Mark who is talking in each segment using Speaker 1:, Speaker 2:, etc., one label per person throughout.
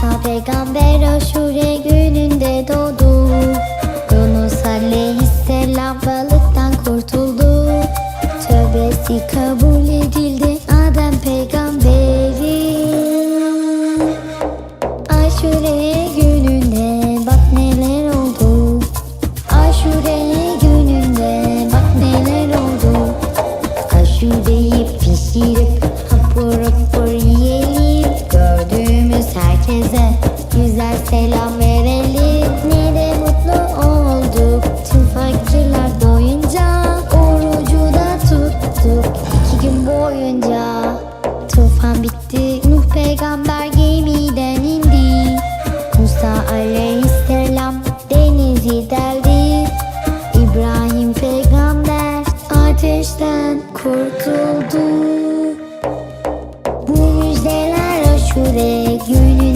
Speaker 1: İsa peygamber aşure gününde doğdu. Yunus aleyhisselam balıktan kurtuldu. Tövbesi herkese güzel selam verelim. Ne de mutlu olduk. Tüm fakirler doyunca Orucu da tuttuk. İki gün boyunca Tufan bitti. Nuh peygamber gemiden indi. Musa aleyhisselam denizi deldi. İbrahim peygamber ateşten kurtuldu. Bu müjdeler aşure günü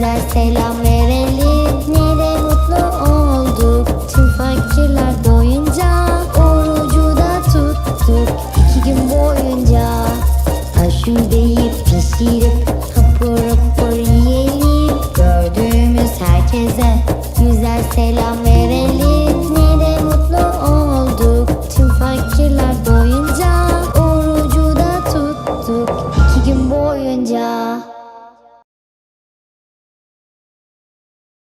Speaker 1: güzel selam verelim. Ne de mutlu olduk. Tüm fakirler doyunca Orucu da tuttuk. İki gün boyunca Aşı deyip pişirip hapur hapur yiyelim. Gördüğümüz herkese güzel selam